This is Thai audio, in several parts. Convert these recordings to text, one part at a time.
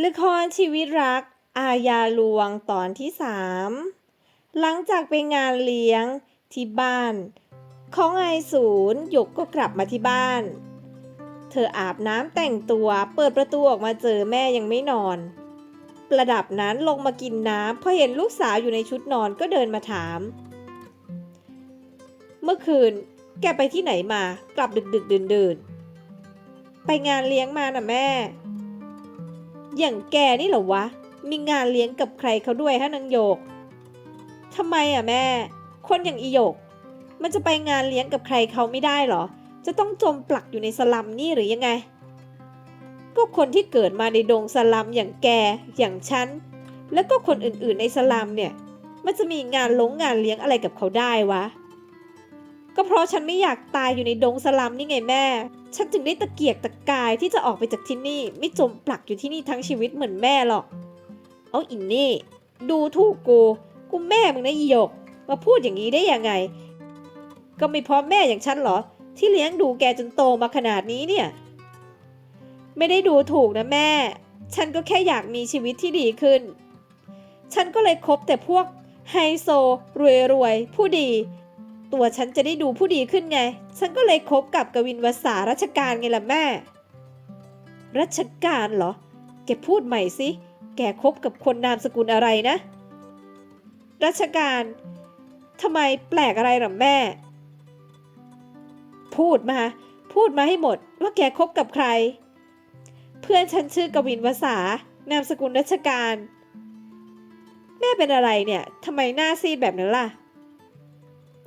ละครชีวิตรัก อาญาลวงตอนที่สามหลังจากไปงานเลี้ยงที่บ้าน ของไอศูนย์หยกก็กลับมาที่บ้าน เธออาบน้ำแต่งตัวเปิดประตูออกมาเจอแม่ยังไม่นอน ประดับนั้นลงมากินน้ำพอเห็นลูกสาวอยู่ในชุดนอนก็เดินมาถาม เมื่อคืนแกไปที่ไหนมากลับดึกดึกดื่นดื่นไปงานเลี้ยงมาน่ะแม่ อย่างแกนี่เหรอวะ มีงานเลี้ยงกับใครเขาด้วยฮะนางโยกทำไมอะแม่ คนอย่างอีโยก มันจะไปงานเลี้ยงกับใครเขาไม่ได้เหรอ จะต้องจมปลักอยู่ในสลัมนี่หรือยังไง ก็คนที่เกิดมาในดงสลัมอย่างแก อย่างฉัน แล้วก็คนอื่นๆในสลัมเนี่ย มันจะมีงานลงงานเลี้ยงอะไรกับเขาได้วะ ก็เพราะฉันไม่อยากตายอยู่ในดงสลัมนี่ไงแม่ ฉันถึงได้ตะเกียกตะกายที่จะออกไปจากที่นี่ ไม่จมปลักอยู่ที่นี่ทั้งชีวิตเหมือนแม่หรอก เอาอินนี่ ดูถูกกู กูแม่มึงนะอีหยก มาพูดอย่างนี้ได้ยังไง ก็ไม่เพราะแม่อย่างฉันหรอ ที่เลี้ยงดูแกจนโตมาขนาดนี้เนี่ย ไม่ได้ดูถูกนะแม่ ฉันก็แค่อยากมีชีวิตที่ดีขึ้น ฉันก็เลยคบแต่พวกไฮโซรวยๆผู้ดี ตัวฉันจะได้ดูผู้ดีขึ้นไง ฉันก็เลยคบกับกวินวสารัชการไงล่ะแม่ รัชการเหรอ แกพูดใหม่สิ แกคบกับคนนามสกุลอะไรนะ รัชการทำไมแปลกอะไรหรอแม่ พูดมา พูดมาให้หมดว่าแกคบกับใคร เพื่อนฉันชื่อกวินวสานามสกุลรัชการ แม่เป็นอะไรเนี่ยทำไมหน้าซีดแบบนั้นล่ะ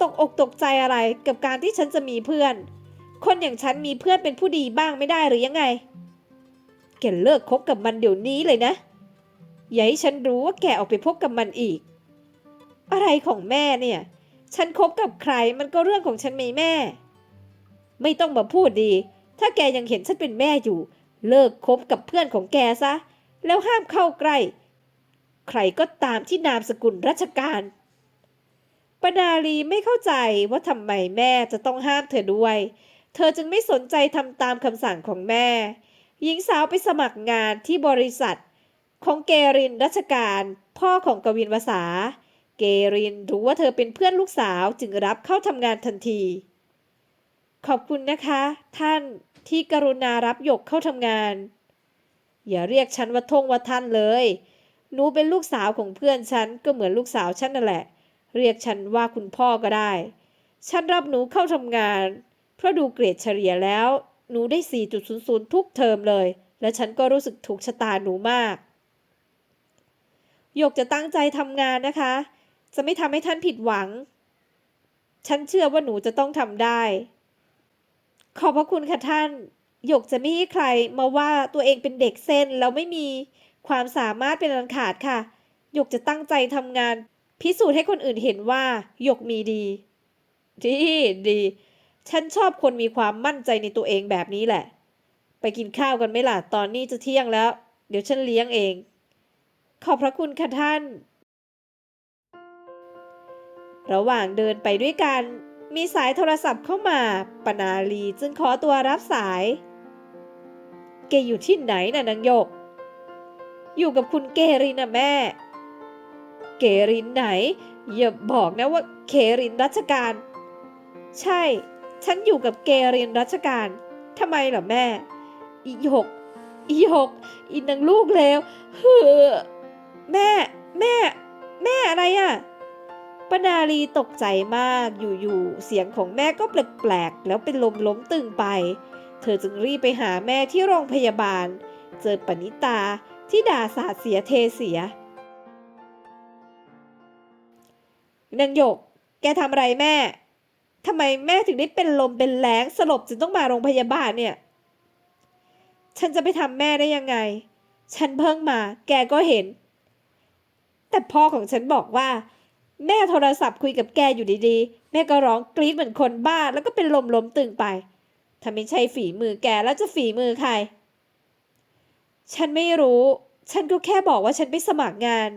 ตกอกตกใจอะไรกับการที่ฉันจะมีเพื่อน คนอย่างฉันมีเพื่อนเป็นผู้ดีบ้างไม่ได้หรือยังไง แกเลิกคบกับมันเดี๋ยวนี้เลยนะ อย่าให้ฉันรู้ว่าแกออกไปพบกับมันอีก อะไรของแม่เนี่ย ฉันคบกับใครมันก็เรื่องของฉันไหมแม่ ไม่ต้องมาพูดดี ถ้าแกยังเห็นฉันเป็นแม่อยู่ เลิกคบกับเพื่อนของแกซะ แล้วห้ามเข้าใกล้ ใครก็ตามที่นามสกุลราชการ ปนาลีไม่เข้าใจว่าทำไมแม่จะต้องห้ามเธอด้วย เธอจึงไม่สนใจทำตามคำสั่งของแม่ หญิงสาวไปสมัครงานที่บริษัท ของเกรินรัชการ พ่อของกวินวสา เกรินรู้ว่าเธอเป็นเพื่อนลูกสาวจึงรับเข้าทำงานทันที ขอบคุณนะคะ ท่านที่กรุณารับหยกเข้าทำงาน อย่าเรียกฉันว่าทงว่าท่านเลย หนูเป็นลูกสาวของเพื่อนฉันก็เหมือนลูกสาวฉันนั่นแหละ เรียกฉันว่าคุณพ่อก็ได้ ฉันรับหนูเข้าทำงาน เพราะดูเกรดเฉลี่ยแล้ว หนูได้ 4.00 ทุกเทอมเลย และฉันก็รู้สึกถูกชะตาหนูมากหยกจะตั้งใจทำงานนะคะ จะไม่ทำให้ท่านผิดหวัง ฉันเชื่อว่าหนูจะต้องทำได้ ขอบพระคุณค่ะท่าน หยกจะไม่ให้ใครมาว่าตัวเองเป็นเด็กเส้นแล้วไม่มีความสามารถเป็นอันขาดค่ะ หยกจะตั้งใจทำงาน พิสูจน์ให้คนอื่นเห็นว่าหยกมีดี ดีดี ฉันชอบคนมีความมั่นใจในตัวเองแบบนี้แหละ ไปกินข้าวกันไหมล่ะ ตอนนี้จะเที่ยงแล้ว เดี๋ยวฉันเลี้ยงเอง ขอบพระคุณค่ะท่าน ระหว่างเดินไปด้วยกัน มีสายโทรศัพท์เข้ามา ปนาลีจึงขอตัวรับสาย เกอยู่ที่ไหนน่ะนางหยก อยู่กับคุณเกรินน่ะแม่ เกรินไหน อย่าบอกนะว่าเครินรัชการ ใช่ ฉันอยู่กับเกรินรัชการทำไมเหรอแม่ อีหก อีหก อีนางลูกเลวเฮ้อแม่ แม่ แม่อะไรอะ่ะปนาลีตกใจมากอยู่ๆ เสียงของแม่ก็แปลกๆ แล้วเป็นลมล้มตึงไป เธอจึงรีบไปหาแม่ที่โรงพยาบาล เจอปณิตาที่ด่าสาดเสียเทเสีย นางหยก แกทำอะไรแม่ทำไมแม่ถึงได้เป็นลมเป็นแรงสลบจนต้องมาโรงพยาบาลเนี่ย ฉันจะไปทำแม่ได้ยังไง ฉันเพิ่งมา แกก็เห็น แต่พ่อของฉันบอกว่า แม่โทรศัพท์คุยกับแกอยู่ดีๆ แม่ก็ร้องกรี๊ดเหมือนคนบ้า แล้วก็เป็นลมล้มตึงไปถ้าไม่ใช่ฝีมือแกแล้วจะฝีมือใคร ฉันไม่รู้ ฉันก็แค่บอกว่าฉันไปสมัครงาน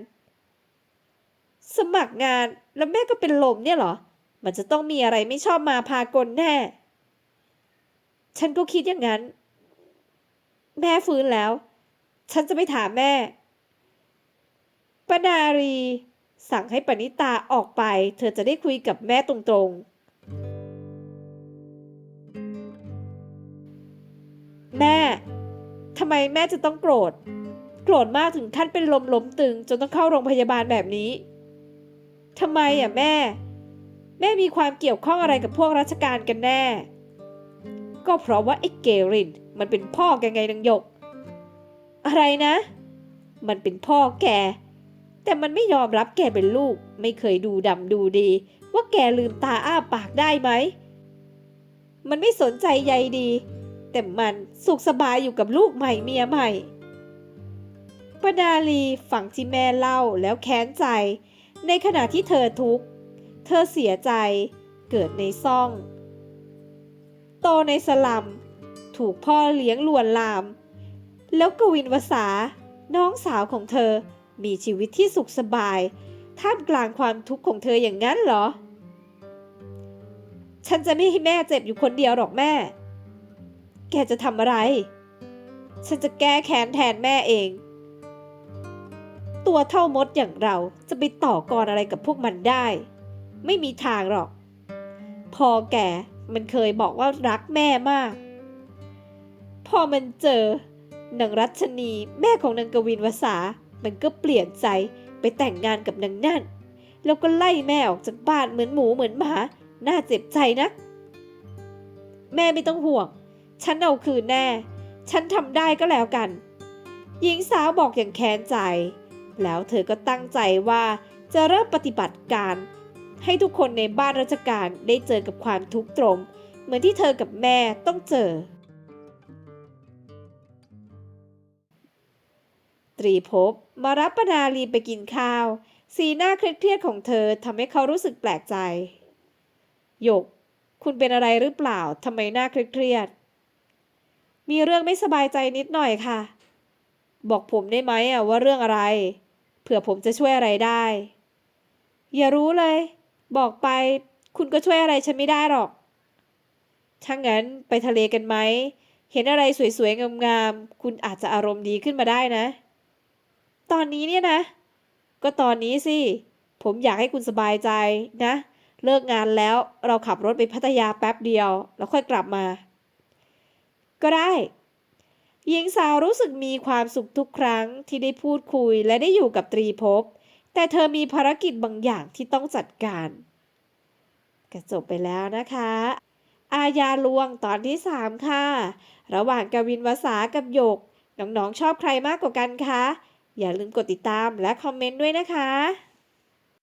สมัครงานแล้วแม่ก็เป็นลมเนี่ยเหรอ มันจะต้องมีอะไรไม่ชอบมาพากลแน่ ฉันก็คิดอย่างนั้น แม่ฟื้นแล้ว ฉันจะไปถามแม่ปนารี สั่งให้ปณิตาออกไป เธอจะได้คุยกับแม่ตรงๆ แม่ทำไมแม่จะต้องโกรธ โกรธมากถึงขั้นเป็นลมล้มตึง จนต้องเข้าโรงพยาบาลแบบนี้ ทำไมอะแม่ แม่มีความเกี่ยวข้องอะไรกับพวกราชการกันแน่ ก็เพราะว่าไอ้เกรินมันเป็นพ่อแกไงนางหยก อะไรนะ มันเป็นพ่อแก แต่มันไม่ยอมรับแกเป็นลูก ไม่เคยดูดำดูดี ว่าแกลืมตาอ้าปากได้ไหม มันไม่สนใจใยดี แต่มันสุขสบายอยู่กับลูกใหม่เมียใหม่ปนาลีฟังที่แม่เล่าแล้วแค้นใจ ในขณะที่เธอทุกข์ เธอเสียใจ เกิดในซ่อง โตในสลัม ถูกพ่อเลี้ยงลวนลาม แล้วกวินวสา น้องสาวของเธอ มีชีวิตที่สุขสบาย ท่ามกลางความทุกข์ของเธออย่างนั้นเหรอ ฉันจะไม่ให้แม่เจ็บอยู่คนเดียวหรอกแม่ แกจะทำอะไร ฉันจะแก้แค้นแทนแม่เอง ตัวเท่ามดอย่างเราจะไปต่อกรอะไรกับพวกมันได้ ไม่มีทางหรอก พอแกมันเคยบอกว่ารักแม่มาก พอมันเจอนางรัชนีแม่ของนางกวินวสา มันก็เปลี่ยนใจไปแต่งงานกับนางนั่น แล้วก็ไล่แม่ออกจากบ้านเหมือนหมูเหมือนหมา น่าเจ็บใจนัก แม่ไม่ต้องห่วง ฉันเอาคืนแน่ ฉันทำได้ก็แล้วกัน หญิงสาวบอกอย่างแค้นใจ แล้วเธอก็ตั้งใจว่าจะเริ่มปฏิบัติการ ให้ทุกคนในบ้านราชการได้เจอกับความทุกข์ตรมเหมือนที่เธอกับแม่ต้องเจอ ตรีภพมารับปนาลีไปกินข้าว สีหน้าเครียดๆของเธอทำให้เขารู้สึกแปลกใจ หยก คุณเป็นอะไรหรือเปล่าทำไมหน้าเครียดๆมีเรื่องไม่สบายใจนิดหน่อยค่ะ บอกผมได้ไหมอะว่าเรื่องอะไร ผื่อผมจะช่วยอะไรได้ อย่ารู้เลย บอกไป คุณก็ช่วยอะไรฉันไม่ได้หรอกถ้างั้นไปทะเลกันไหม เห็นอะไรสวยๆ งามๆ คุณอาจจะอารมณ์ดีขึ้นมาได้นะ ตอนนี้เนี่ยนะ ก็ตอนนี้สิ ผมอยากให้คุณสบายใจนะ เลิกงานแล้วเราขับรถไปพัทยาแป๊บเดียว แล้วค่อยกลับมา ก็ได้ หญิงสาวรู้สึกมีความสุขทุกครั้งที่ได้พูดคุยและได้อยู่กับตรีภพ แต่เธอมีภารกิจบางอย่างที่ต้องจัดการก็จบไปแล้วนะคะ อาญาลวงตอนที่ 3 ค่ะ ระหว่างกวินวสากับหยก น้องๆชอบใครมากกว่ากันคะ อย่าลืมกดติดตามและคอมเมนต์ด้วยนะคะ